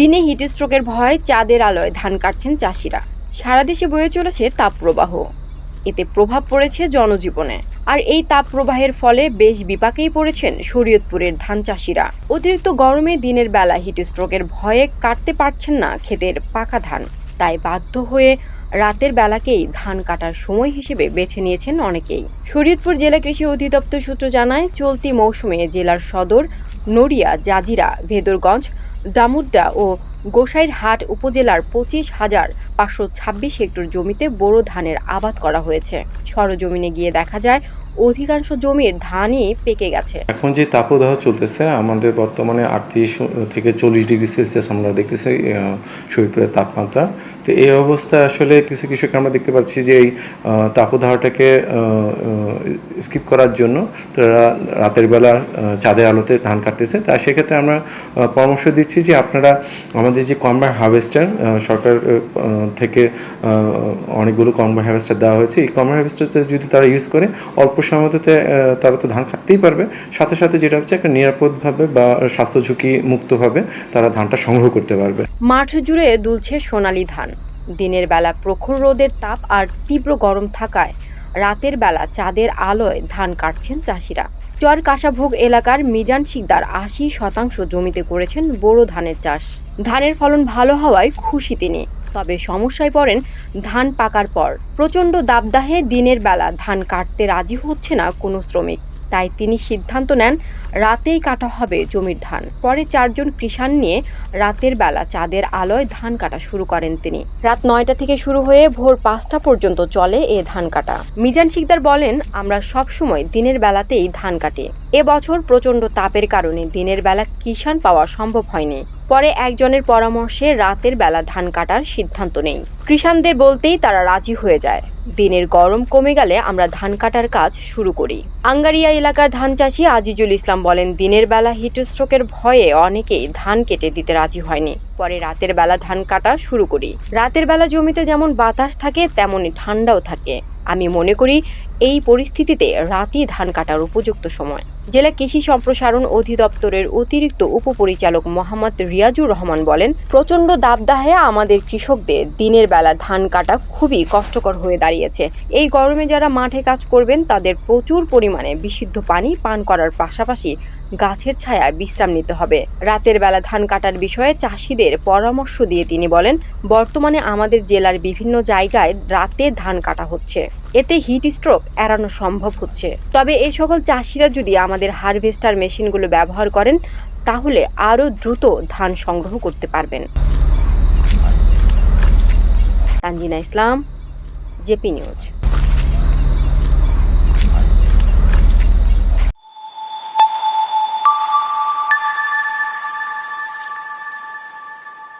দিনে হিটস্ট্রোকের ভয় চাঁদের আলোয় ধান কাটছেন চাষিরা। সারা দেশে বয়ে চলেছে তাপপ্রবাহ। এতে প্রভাব পড়েছে জনজীবনে। আর এই তাপপ্রবাহের ফলে বেশ বিপাকেই পড়েছেন শরীয়তপুরের ধান চাষিরা। অতিরিক্ত গরমে দিনের বেলা হিটস্ট্রোকের ভয়ে কাটতে পারছেন না ক্ষেতের পাকা ধান। তাই বাধ্য হয়ে রাতের বেলাকেই ধান কাটার সময় হিসেবে বেছে নিয়েছেন অনেকেই। শরীয়তপুর জেলা কৃষি অধিদপ্তর সূত্র জানায়, চলতি মৌসুমে জেলার সদর নড়িয়া, জাজিরা, ভেদরগঞ্জ দামুড্ডা ও গোসাইরহাট উপজেলার পঁচিশ হাজার পাঁচশো ছাব্বিশ হেক্টর জমিতে বোরো ধানের আবাদ করা হয়েছে। সরজমিনে গিয়ে দেখা যায় অধিকাংশ জমির ধানই পেকে গেছে। এখন যে তাপদাহ চলতেছে, আমাদের বর্তমানে আটত্রিশ থেকে চল্লিশ ডিগ্রি সেলসিয়াস আমরা দেখতেছি শরীরের তাপমাত্রা। তো এই অবস্থায় আসলে কিছু কৃষক আমরা দেখতে পাচ্ছি যে এই তাপদাহটাকে স্কিপ করার জন্য তারা রাতের বেলা চাঁদের আলোতে ধান কাটতেছে। তা সেক্ষেত্রে আমরা পরামর্শ দিচ্ছি যে আপনারা আমাদের যে কম্বার হার্ভেস্টার সরকার থেকে অনেকগুলো কম্বার হার্ভেস্টার দেওয়া হয়েছে। এই কম্বার হার্ভেস্টার যদি তারা ইউজ করে, অল্প সময়তে তারা তো ধান কাটতেই পারবে। সাথে সাথে যেটা হচ্ছে একটা নিরাপদভাবে বা স্বাস্থ্য ঝুঁকি মুক্তভাবে তারা ধানটা সংগ্রহ করতে পারবে। মাঠ জুড়ে দুলছে সোনালী ধান। দিনের বেলা প্রখর রোদের তাপ আর তীব্র গরম থাকায় রাতের বেলা চাঁদের আলোয় ধান কাটছেন চাষিরা। চর কাশাভোগ এলাকার মিজান শিকদার আশি শতাংশ জমিতে করেছেন বোরো ধানের চাষ। ধানের ফলন ভালো হওয়ায় খুশি তিনি। তবে সমস্যায় পড়েন, ধান পাকার পর। প্রচণ্ড দাবদাহে দিনের বেলা ধান কাটতে রাজি হচ্ছে না কোনো শ্রমিক। তাই তিনি সিদ্ধান্ত নেন, রাতেই কাটা হবে জমির ধান। পরে চারজন কৃষাণ নিয়ে রাতের বেলা চাঁদের আলোয় ধান কাটা শুরু করেন তিনি। রাত নয়টা থেকে শুরু হয়ে ভোর পাঁচটা পর্যন্ত চলে এ ধান কাটা। মিজান শিকদার বলেন, আমরা সব সময় দিনের বেলাতেই ধান কাটি। এবছর প্রচণ্ড তাপের কারণে দিনের বেলা কিষাণ পাওয়া সম্ভব হয়নি। পরে একজনের পরামর্শে রাতের বেলা ধান কাটার সিদ্ধান্ত নেই। কৃষানদের বলতেই তারা রাজি হয়ে যায়। দিনের গরম কমে গেলে আমরা ধান কাটার কাজ শুরু করি। আঙ্গারিয়া এলাকার ধান চাষি আজিজুল ইসলাম বলেন, দিনের বেলা হিটস্ট্রোকের ভয়ে অনেকেই ধান কেটে দিতে রাজি হয়নি। পরে রাতের বেলা ধান কাটা শুরু করি। রাতের বেলা জমিতে যেমন বাতাস থাকে তেমনই ঠান্ডাও থাকে। আমি মনে করি, এই পরিস্থিতিতে রাতই ধান কাটার উপযুক্ত সময়। জেলা কৃষি সম্প্রসারণ অধিদপ্তরের অতিরিক্ত উপপরিচালক মোহাম্মদ রিয়াজুর রহমান বলেন, প্রচণ্ড দাবদাহে আমাদের কৃষকদের দিনের বেলা ধান কাটা খুবই কষ্টকর হয়ে দাঁড়িয়েছে। এই গরমে যারা মাঠে কাজ করবেন, তাদের প্রচুর পরিমাণে বিশুদ্ধ পানি পান করার পাশাপাশি গাছের ছায়ায় বিশ্রাম নিতে হবে। রাতের বেলা ধান কাটার বিষয়ে চাষিদের পরামর্শ দিয়ে তিনি বলেন, বর্তমানে আমাদের জেলার বিভিন্ন জায়গায় রাতে ধান কাটা হচ্ছে। এতে হিট স্ট্রোক এড়ানো সম্ভব হচ্ছে। তবে এই সকল চাষিরা যদি আমাদের হারভেস্টার মেশিনগুলো ব্যবহার করেন, তাহলে আরও দ্রুত ধান সংগ্রহ করতে পারবেন। Tanjina Islam, JP news.